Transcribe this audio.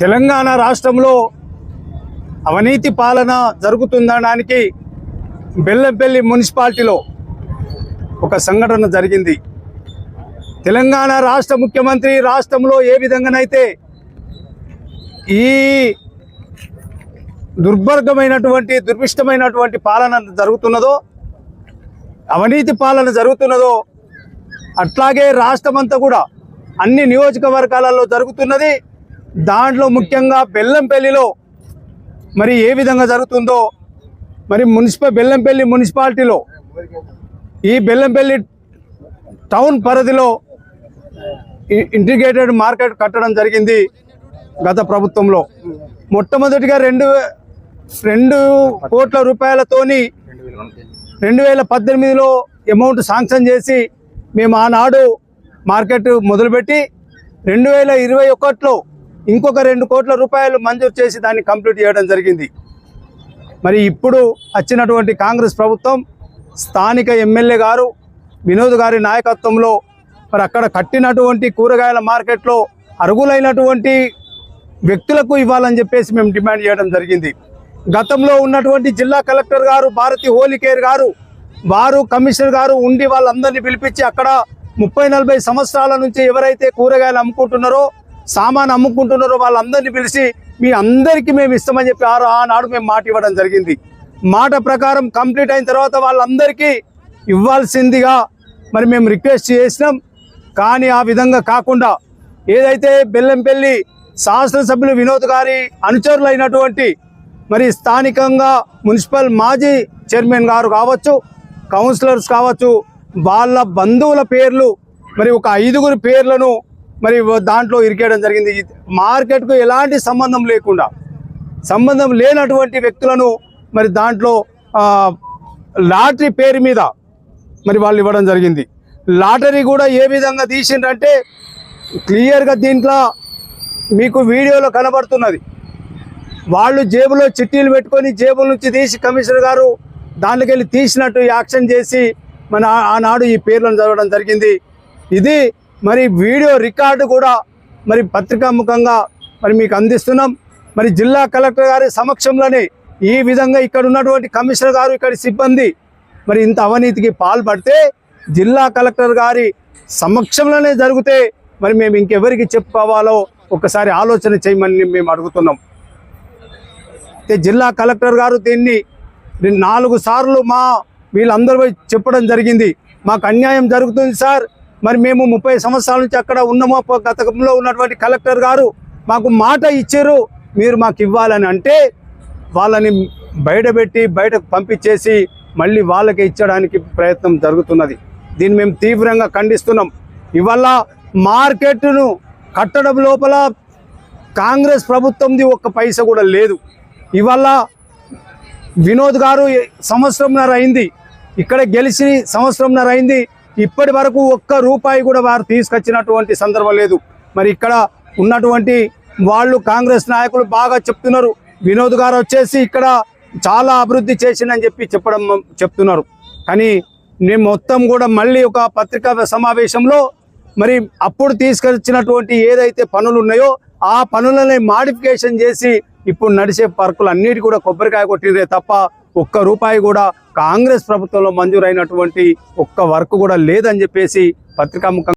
తెలంగాణ రాష్ట్రంలో అవినీతి పాలన జరుగుతుందనడానికి బెల్లంపల్లి మున్సిపాలిటీలో ఒక సంఘటన జరిగింది. తెలంగాణ రాష్ట్ర ముఖ్యమంత్రి రాష్ట్రంలో ఏ విధంగానైతే ఈ దుర్భర్గమైనటువంటి దుర్భిష్టమైనటువంటి పాలన జరుగుతున్నదో అవినీతి పాలన జరుగుతున్నదో అట్లాగే రాష్ట్రమంతా కూడా అన్ని నియోజకవర్గాలలో జరుగుతున్నది. దాంట్లో ముఖ్యంగా బెల్లంపల్లిలో మరి ఏ విధంగా జరుగుతుందో మరి మున్సిపల్ బెల్లంపల్లి మున్సిపాలిటీలో ఈ బెల్లంపల్లి టౌన్ పరిధిలో ఇంటిగ్రేటెడ్ మార్కెట్ కట్టడం జరిగింది గత ప్రభుత్వంలో. మొట్టమొదటిగా రెండు రెండు కోట్ల రూపాయలతోని రెండు వేల పద్దెనిమిదిలో అమౌంట్ శాంక్షన్ చేసి మేము ఆనాడు మార్కెట్ మొదలుపెట్టి రెండు వేల ఇరవై ఒకటిలో ఇంకొక రెండు కోట్ల రూపాయలు మంజూరు చేసి దాన్ని కంప్లీట్ చేయడం జరిగింది. మరి ఇప్పుడు వచ్చినటువంటి కాంగ్రెస్ ప్రభుత్వం స్థానిక ఎమ్మెల్యే గారు వినోద్ గారి నాయకత్వంలో మరి అక్కడ కట్టినటువంటి కూరగాయల మార్కెట్లో అరుగులైనటువంటి వ్యక్తులకు ఇవ్వాలని చెప్పేసి మేము డిమాండ్ చేయడం జరిగింది. గతంలో ఉన్నటువంటి జిల్లా కలెక్టర్ గారు భారతి హోలికేర్ గారు వారు కమిషనర్ గారు ఉండి వాళ్ళందరినీ పిలిపించి అక్కడ ముప్పై నలభై సంవత్సరాల నుంచి ఎవరైతే కూరగాయలు అమ్ముకుంటున్నారో సామాన్ అమ్ముకుంటున్నారో వాళ్ళందరినీ పిలిచి మీ అందరికీ మేము ఇస్తామని చెప్పి ఆ ఆనాడు మేము మాట ఇవ్వడం జరిగింది. మాట ప్రకారం కంప్లీట్ అయిన తర్వాత వాళ్ళందరికీ ఇవ్వాల్సిందిగా మరి మేము రిక్వెస్ట్ చేసినాం. కానీ ఆ విధంగా కాకుండా ఏదైతే బెల్లంపల్లి శాసనసభ్యులు వినోద్ గారి అనుచరులైనటువంటి మరి స్థానికంగా మున్సిపల్ మాజీ చైర్మన్ గారు కావచ్చు కౌన్సిలర్స్ కావచ్చు వాళ్ళ బంధువుల పేర్లు మరి ఒక ఐదుగురు పేర్లను మరి దాంట్లో ఇరికేయడం జరిగింది. మార్కెట్కు ఎలాంటి సంబంధం లేకుండా సంబంధం లేనటువంటి వ్యక్తులను మరి దాంట్లో లాటరీ పేరు మీద మరి వాళ్ళు ఇవ్వడం జరిగింది. లాటరీ కూడా ఏ విధంగా తీసిండ్రంటే క్లియర్గా దీంట్లో మీకు వీడియోలో కనబడుతున్నది. వాళ్ళు జేబులో చిట్టీలు పెట్టుకొని జేబుల నుంచి తీసి కమిషనర్ గారు దాంట్లోకి వెళ్ళి తీసినట్టు యాక్షన్ చేసి మన ఆనాడు ఈ పేర్లను చదవడం జరిగింది. ఇది మరి వీడియో రికార్డు కూడా మరి పత్రికాముఖంగా మరి మీకు అందిస్తున్నాం. మరి జిల్లా కలెక్టర్ గారి సమక్షంలోనే ఈ విధంగా ఇక్కడ ఉన్నటువంటి కమిషనర్ గారు ఇక్కడ సిబ్బంది మరి ఇంత అవినీతికి పాల్పడితే జిల్లా కలెక్టర్ గారి సమక్షంలోనే జరిగితే మరి మేము ఇంకెవరికి చెప్పుకోవాలో ఒకసారి ఆలోచన చేయమని మేము అడుగుతున్నాం. అయితే జిల్లా కలెక్టర్ గారు దీన్ని నాలుగు సార్లు మా వీళ్ళందరూ చెప్పడం జరిగింది. మాకు అన్యాయం జరుగుతుంది సార్. మరి మేము ముప్పై సంవత్సరాల నుంచి అక్కడ ఉన్నామో. గతంలో ఉన్నటువంటి కలెక్టర్ గారు మాకు మాట ఇచ్చారు. మీరు మాకు ఇవ్వాలని అంటే వాళ్ళని బయటపెట్టి బయటకు పంపించేసి మళ్ళీ వాళ్ళకి ఇచ్చడానికి ప్రయత్నం జరుగుతున్నది. దీన్ని మేము తీవ్రంగా ఖండిస్తున్నాం. ఇవాళ మార్కెట్ను కట్టడం లోపల కాంగ్రెస్ ప్రభుత్వంది ఒక్క పైస కూడా లేదు. ఇవాళ వినోద్ గారు సంవత్సరంన్నర అయింది. ఇక్కడ గెలిచి సంవత్సరంన్నర అయింది. ఇప్పటి వరకు ఒక్క రూపాయి కూడా వారు తీసుకొచ్చినటువంటి సందర్భం లేదు. మరి ఇక్కడ ఉన్నటువంటి వాళ్ళు కాంగ్రెస్ నాయకులు బాగా చెప్తున్నారు. వినోద్ గారు వచ్చేసి ఇక్కడ చాలా అభివృద్ధి చేసిందని చెప్పి చెప్పడం చెప్తున్నారు. కానీ నేను మొత్తం కూడా మళ్ళీ ఒక పత్రికా సమావేశంలో మరి అప్పుడు తీసుకొచ్చినటువంటి ఏదైతే పనులు ఉన్నాయో ఆ పనులని మాడిఫికేషన్ చేసి ఇప్పుడు నడిచే పార్కులు అన్నిటి కూడా కొబ్బరికాయ కొట్టిందే తప్ప ఒక్క రూపాయి కూడా కాంగ్రెస్ ప్రభుత్వంలో మంజూరైనటువంటి ఒక్క వర్క్ కూడా లేదని చెప్పేసి పత్రికాముఖంగా